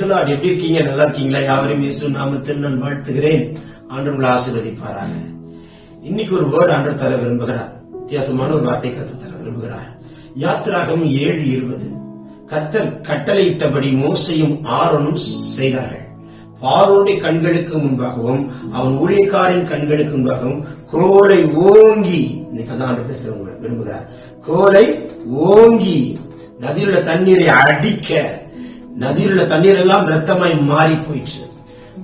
பிரேசலாட் எப்படி இருக்கீங்க? நல்லா இருக்கீங்களா? யாவரையும் இயேசு நாமத்தில் நான் வாழ்த்துகிறேன். ஆண்டு உங்களை ஆசீர்வதிப்பாராங்க இன்னைக்கு ஒரு வேர்டு ஆண்டு தர விரும்புகிறார். வித்தியாசமான ஒரு வார்த்தை கத்து தர விரும்புகிறார். யாத்திராகம் ஏழு இருபது. கத்தர் கட்டளையிட்டபடி மோசையும் ஆரோனும் செய்தார்கள். பார்வோனுடைய கண்களுக்கு முன்பாகவும் அவன் ஊழியக்காரின் கண்களுக்கு முன்பாகவும் கோலை ஓங்கி இன்னைக்கு அதான் ஆண்டு பேச விரும்புகிறார். கோலை ஓங்கி நதியில் தண்ணீரை அடிக்க நதியில் உள்ள தண்ணீர் எல்லாம் ரத்தமாய் மாறி போயிற்று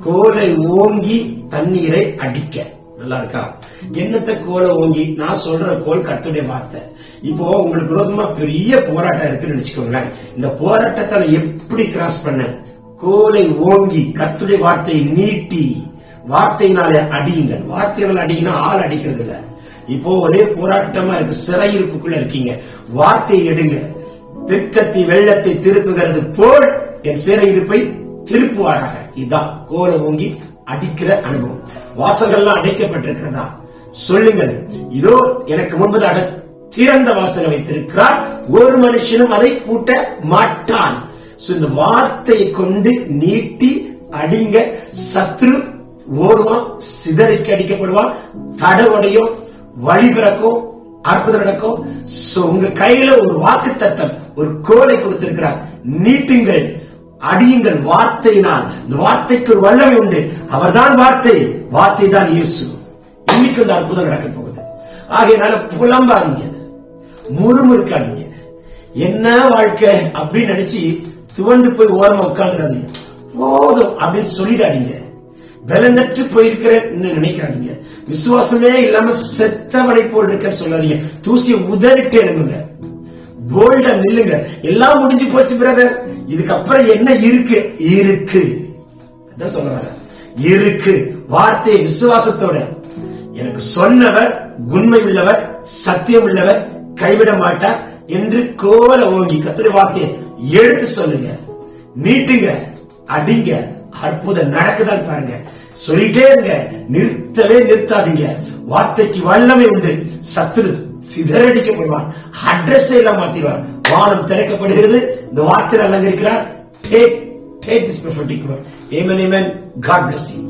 கோலை ஓங்கி தண்ணீரை அடிக்க. நல்லா இருக்கா என்னத்த கோலை ஓங்கி? நான் சொல்ற கோல் கத்துடைய வார்த்தை. இப்போ உங்களுக்கு விரோதமா பெரிய போராட்டம் இருக்குன்னு நினைச்சுக்கோங்களேன் இந்த போராட்டத்தால எப்படி கிராஸ் பண்ண? கோலை ஓங்கி கத்துடைய வார்த்தையை நீட்டி வார்த்தையினாலே அடியுங்கள். வார்த்தையினால அடிங்கன்னா ஆள் அடிக்கிறது இல்ல. இப்போ ஒரே போராட்டமா இருக்கு. சிறையிருப்புக்குள்ள இருக்கீங்க. வார்த்தையை எடுங்க. திக்கத்தி வெள்ளத்தை திருப்புகிறது போல் என் சிறையிருப்பை திருப்புவாராக இதுதான் கோல ஓங்கி அடிக்கிற அனுபவம். வாசல்கள்லாம் அடைக்கப்பட்டிருக்கிறதா? சொல்லுங்கள். இதோ எனக்கு முன்பதாக திறந்த வாசலை வைத்திருக்கிறார். ஒரு மனுஷனும் அதை கூட்ட மாட்டான். இந்த வார்த்தையை கொண்டு நீட்டி அடிங்க. சத்ரு ஓடுவான் சிதறிக்கு அடிக்கப்படுவான். தடவடையும் வழி பிறக்கும் அற்புதம் நடக்கும் உங்க கையில ஒரு வாக்கு தத்தம் ஒரு கோலை கொடுத்திருக்கிறார். நீட்டுங்கள். அடியுங்கள் வார்த்தையினால். இந்த வார்த்தைக்கு ஒரு வல்லமை உண்டு. அவர்தான் வார்த்தை. வார்த்தை தான் இயேசு. இன்னைக்கு இந்த அற்புதம் நடக்க போகுது. ஆகையினால புலம்பாதீங்க. முறுமுறுக்காதீங்க. என்ன வாழ்க்கை அப்படின்னு நினைச்சு துவண்டு போய் ஓரமா உட்கார்ந்துடாதீங்க. போதும் அப்படின்னு சொல்லிடாதீங்க. பலனற்று போயிருக்கிறேன்னு நினைக்காதீங்க. விசுவாசமே இல்லாம செத்தவனை போல் இருக்கன்னு சொல்லாதீங்க. தூசியை உதறிட்டு எழுங்குங்க போல்டா நில்லுங்க. எல்லாம் முடிஞ்சு போச்சு பிரதர் இதுக்கப்புறம் என்ன இருக்கு? இருக்கு. அதான் சொல்ல வர இருக்கு. வார்த்தையை விசுவாசத்தோட. எனக்கு சொன்னவர் உண்மை உள்ளவர் சத்தியம் உள்ளவர் கைவிட மாட்டார் என்று கோல ஓங்கி கத்துடைய வார்த்தையை எடுத்து சொல்லுங்க. நீட்டுங்க. அடிங்க. அற்புதம் நடக்குதான் பாருங்க. சொல்லிட்டே இருங்க. நிறுத்தவே நிறுத்தாதீங்க. வார்த்தைக்கு வல்லமை உண்டு. சத்துரு சிதறடிக்கப்படுவான் அட்ரஸ் எல்லாம் மாத்திடுவார். வானம் திறக்கப்படுகிறது. இந்த வார்த்தை அலங்கரிக்கிறார். Take take this prophetic word. Amen amen. God bless you.